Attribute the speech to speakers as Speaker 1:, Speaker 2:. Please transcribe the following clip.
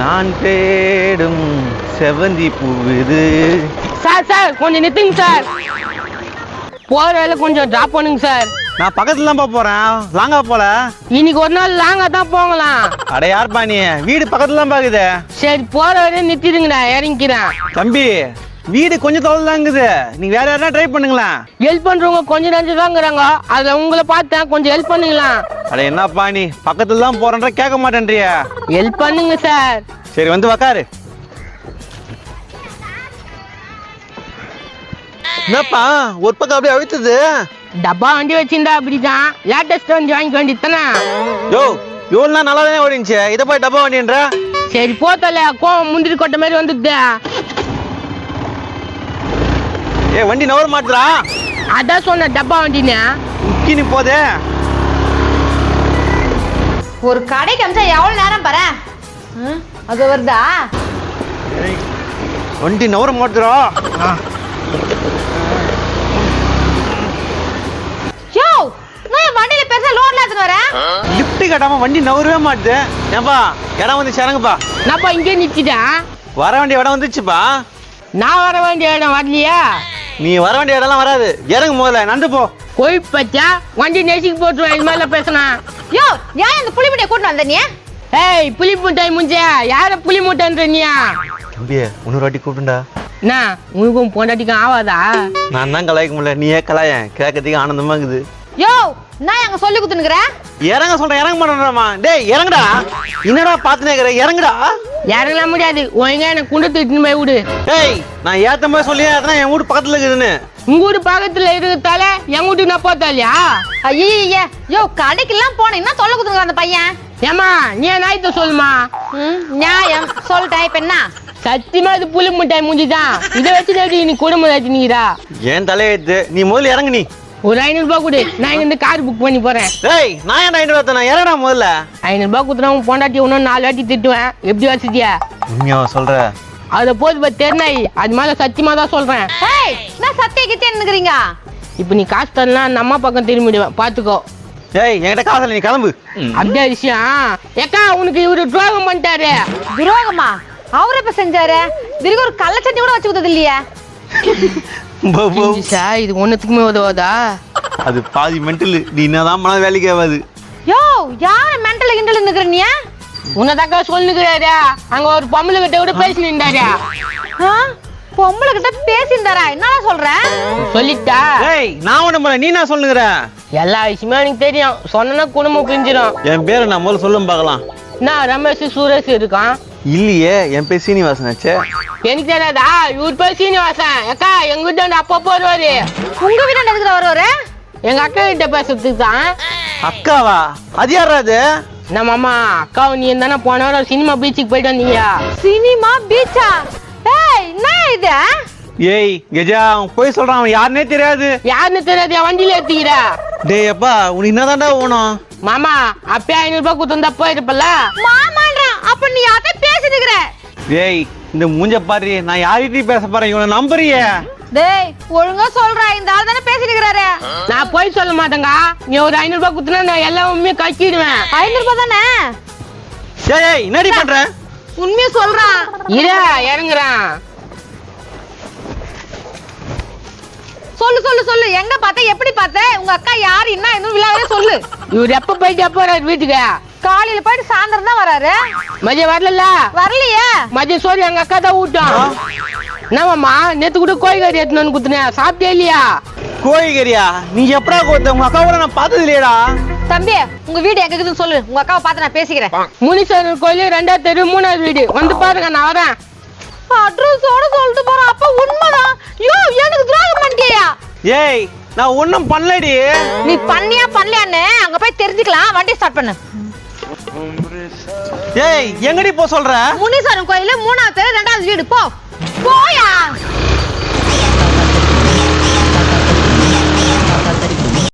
Speaker 1: நான் தேடும் செவந்தி பூவிது
Speaker 2: சார் சார் கொஞ்சம் நிறுத்துங்க சார். போற வேலை கொஞ்சம் டிராப் பண்ணுங்க சார்.
Speaker 1: நான் பக்கத்துல தான் போறேன். லாங்கா போல.
Speaker 2: இன்னைக்கு ஒரு நாள் லாங்கா தான் போகலாம்.
Speaker 1: அட யார்ப்பா நீ? வீடு பக்கத்துல தான் பாக்குது
Speaker 2: சரி போற வரையும் நிறுத்திடுங்கடா இறங்கிக்கிறேன்.
Speaker 1: தம்பி வீடு கொஞ்சம் தொலைவு தாங்குது. நீ வேற யாரா ட்ரை பண்ணுங்களேன்.
Speaker 2: ஹெல்ப் பண்றவங்க கொஞ்சம் நஞ்சு தாங்கிறாங்க அதுல உங்களை பார்த்தேன். கொஞ்சம் ஹெல்ப் பண்ணுங்களேன்.
Speaker 1: அட என்னப்பா நீ? பக்கத்துல தான் போறேன்ற கேட்க மாட்டேன்றிய.
Speaker 2: ஹெல்ப் பண்ணுங்க சார்
Speaker 1: சரி வந்து உக்காரு. என்னப்பா? ஒரு பக்கம் அப்படியே அழுத்துது.
Speaker 2: டப்பா வண்டி வச்சிருந்தா அப்படிதான். லேட்டஸ்ட் வண்டி வாங்கிக்க வேண்டியதானே
Speaker 1: யோ இவ்வளோ நல்லா தானே ஓடிச்சு இதை போய் டப்பா வண்டின்ற?
Speaker 2: சரி போத்தல கோவம் முந்திரி கொட்டை மாதிரி வந்துடுது.
Speaker 1: ஏ வண்டி நவர மாட்டுறா
Speaker 2: அதான் சொன்ன டப்பா வண்டின்னு.
Speaker 1: முக்கினி போதே.
Speaker 3: ஒரு கடைக்கு அமிச்சா எவ்வளவு நேரம் பாரு. அது வருதா?
Speaker 1: வண்டி நவர மாட்டுறா
Speaker 3: யோ நான் வண்டியில பெருசா லோட்ல எடுத்துட்டு வரேன்.
Speaker 1: லிஃப்ட் கட்டாம வண்டி நவரவே மாட்டுது. ஏன்பா இடம் வந்து இறங்குப்பா
Speaker 2: நான்ப்பா இங்கே நிற்கிட்டேன்
Speaker 1: வர வேண்டிய இடம் வந்துச்சுப்பா.
Speaker 2: நான் வர வேண்டிய இடம் வரலையா.
Speaker 1: நீ வர வேண்டிய இடம்லாம் வராது. இறங்கு முதல்ல. நந்து போ.
Speaker 2: போய் பச்சா வண்டி நெசிக்கு போட்டுருவேன் இது மாதிரிலாம் பேசினேன்
Speaker 3: யோ ஏன் இந்த புளி முடிய கூட்டு வந்த நீ?
Speaker 2: ஏய் புலி மூட்டை முஞ்ச யார புலி மூட்டைன்ற நீயா
Speaker 1: தம்பி இன்னொரு வாட்டி கூப்பிட்டுண்டா
Speaker 2: என்ன உனக்கும் பொண்டாட்டிக்கும் ஆவாதா?
Speaker 1: நான் தான் கலாய்க்க முடியல. நீயே கலாயன். கேட்கறதுக்கு ஆனந்தமா இருக்குது.
Speaker 3: யோ நான் அங்க சொல்லி குத்துனுக்குறேன்
Speaker 1: இறங்க சொல்றேன் இறங்க மாட்டேன்றாமா டேய் இறங்குடா. என்னடா பார்த்துனே இருக்கிற? இறங்குடா.
Speaker 2: இறங்கலாம் முடியாது? ஒழுங்கா எனக்கு குண்டு தூக்கிட்டு போய் விடு.
Speaker 1: டேய் நான் ஏத்த மாதிரி சொல்லி ஏத்தனா என் வீட்டு பக்கத்துல இருக்குதுன்னு.
Speaker 2: உங்க வீடு பக்கத்துல இருக்கிறதால எங்க வீட்டுக்கு நான் போத்தாலியா?
Speaker 3: ஐயே யோ கடைக்கெல்லாம் போனேன். என்ன சொல்ல குத்துனுக்குற அந்த பையன்?
Speaker 2: ஏமா நீ நாயத்தை சொல்லுமா?
Speaker 3: நியாயம். சொல்லிட்டேன். இப்ப என்ன?
Speaker 2: சத்தியமா இது புலி மிட்டாய் மூஞ்சிதான். இதை வச்சு நீ குடும்பம்
Speaker 1: ஏன் தலையெழுத்து நீ முதல்ல இறங்கு நீ.
Speaker 2: ஒரு ஐநூறு ரூபாய் கொடு. நான் இங்க இருந்து கார் புக் பண்ணி போறேன்.
Speaker 1: டேய் நான் ஏன்டா ஐநூறு ரூபா நான் இறங்கடா முதல்ல.
Speaker 2: ஐநூறு ரூபாய் கொடுத்துனா உன் பொண்டாட்டி இன்னும் நாலு வாட்டி திட்டுவேன். எப்படி வசதியா
Speaker 1: உண்மையாவா சொல்ற?
Speaker 2: அதை போது பா தெருநாய். அது மேல சத்தியமா தான் சொல்றேன்.
Speaker 3: ஏய் நான் சத்திய கித்தே நின்னுக்குறீங்க?
Speaker 2: இப்போ நீ காசு தரலாம் அந்த அம்மா பக்கம் திரும்பிடுவேன். பாத்துக்கோ.
Speaker 1: டேய் என்கிட்ட காசு நீ கிளம்பு.
Speaker 2: அப்படியே விஷயம் ஏக்கா உனக்கு இவரு துரோகம் பண்ணிட்டாரு.
Speaker 3: துரோகமா? அவர் இப்ப செஞ்சாரு? திடீர்னு ஒரு கள்ளச்சட்டி கூட வச்சு கொடுத்தது இல்லையா.
Speaker 2: இது ஒன்னுத்துக்குமே உதவாதா?
Speaker 1: அது பாதி மென்டல் நீ என்னதான் பண்ணாலும் வேலைக்கு ஆகாது.
Speaker 3: யோ யார மென்டல் கிண்டல் நிக்கிற நீ
Speaker 2: உன்னதாக்கா சொல்லுகிறாரு அங்க ஒரு பொம்பளை கிட்ட கூட பேசி நின்றாரு?
Speaker 3: ஆ? பொம்பளை கிட்ட பேசியிருந்தாரா? என்னடா சொல்ற?
Speaker 2: சொல்லிட்டா?
Speaker 1: டேய் நான் ஒண்ணு பண்ணல. நீ நான் சொல்லுங்கிற
Speaker 2: எல்லா விஷயமே எனக்கு தெரியும். சொன்னா குடும்பம் பிரிஞ்சிடும்
Speaker 1: என் பேரை நான் முதல்ல சொல்லும் பார்க்கலாம்.
Speaker 2: நான் ரமேஷ் சுரேஷ் இருக்கான்.
Speaker 1: இல்லையே என் பேர் சீனிவாசன் ஆச்சே
Speaker 2: எனக்கு தெரியாதா? இவர் பேர் சீனிவாசன். அக்கா எங்க வீட்டு அப்பப்போ வருவாரு.
Speaker 3: உங்க வீட்டு எதுக்குற வருவாரு?
Speaker 2: எங்க அக்கா கிட்ட பேசுறதுக்கு தான்.
Speaker 1: அக்காவா? அது யாரா அது?
Speaker 2: நம்ம அம்மா அக்காவும் நீ தானே போன வாரம் சினிமா பீச்சுக்கு போயிட்டு வந்தீங்க
Speaker 3: சினிமா பீச்சா ஏய் என்ன இது?
Speaker 1: ஏய் கெஜா அவன் போய் சொல்றான் அவன் யாருனே தெரியாது.
Speaker 2: யாருன்னு தெரியாது என் வண்டியில ஏத்திக்கிற.
Speaker 1: டேய் அப்பா உனக்கு என்னதான்டா வேணும்
Speaker 2: மாமா அப்பயே ஐநூறு ரூபாய் கொடுத்துருந்தா போயிருப்பல
Speaker 3: மாமான்றான் அப்ப நீ யார்ட்ட பேசிட்டுக்கிற
Speaker 1: டேய் இந்த மூஞ்ச பாரு. நான் யார்கிட்டயும் பேச போறேன். இவனை நம்புறியே?
Speaker 3: டேய் ஒழுங்கா சொல்றா. இந்த ஆள் தானே பேசிட்டுக்கிறாரு
Speaker 2: நான் போய் சொல்ல மாட்டேங்க நீ ஒரு ஐநூறு ரூபாய் கொடுத்தனா நான் எல்லா உண்மையும் கட்டிடுவேன்
Speaker 3: ஐநூறு ரூபாய் தானே?
Speaker 1: ஏய் ஏய் என்னடி பண்ற?
Speaker 3: உண்மையை சொல்றான்
Speaker 2: இரு இறங்குறேன்.
Speaker 3: சொல்லு சொல்லு சொல்லு. எங்க பார்த்த? எப்படி பார்த்த? உங்க அக்கா யாரு? என்ன இன்னும் விழாவே சொல்லு.
Speaker 2: இவர் எப்ப போயிட்டு எப்போ வீட்டுக்கு?
Speaker 3: காலையில போயிட்டு சாயந்தரம் தான் வராரு.
Speaker 2: மதியம் வரல
Speaker 3: வரலையே.
Speaker 2: மதியம் சோறு எங்க அக்கா தான் ஊட்டும் என்னமாம்மா நேத்து கூட கோழி கறி எடுத்துன்னு குத்துனேன் சாப்பிட்டே இல்லையா?
Speaker 1: கோழிக்கறியா? நீ எப்படா கோத்த? உங்க அக்கா கூட நான் பார்த்தது இல்லையடா
Speaker 3: தம்பி உங்க வீடு எங்க இருக்குதுன்னு சொல்லு. உங்க அக்காவை பார்த்து நான் பேசிக்கிறேன்.
Speaker 2: முனீஸ்வரன் கோயில் ரெண்டாவது தெரு மூணாவது வீடு. வந்து பாருங்க நான் வரேன்.
Speaker 3: அட்ரஸோட சொல்லிட்டு போறான் அப்ப உண்மைதான் யோ எனக்கு துரோகம் பண்ணிட்டியா?
Speaker 1: ஏய் நான் ஒண்ணும் பண்ணலடி.
Speaker 3: நீ பண்ணியா பண்ணலையான்னு அங்க போய் தெரிஞ்சுக்கலாம். வண்டி ஸ்டார்ட் பண்ணு.
Speaker 1: ஏய் எங்கடி போ சொல்ற?
Speaker 3: முனீஸ்வரன் கோயில மூணாவது தெரு ரெண்டாவது வீடு. போ. போயா?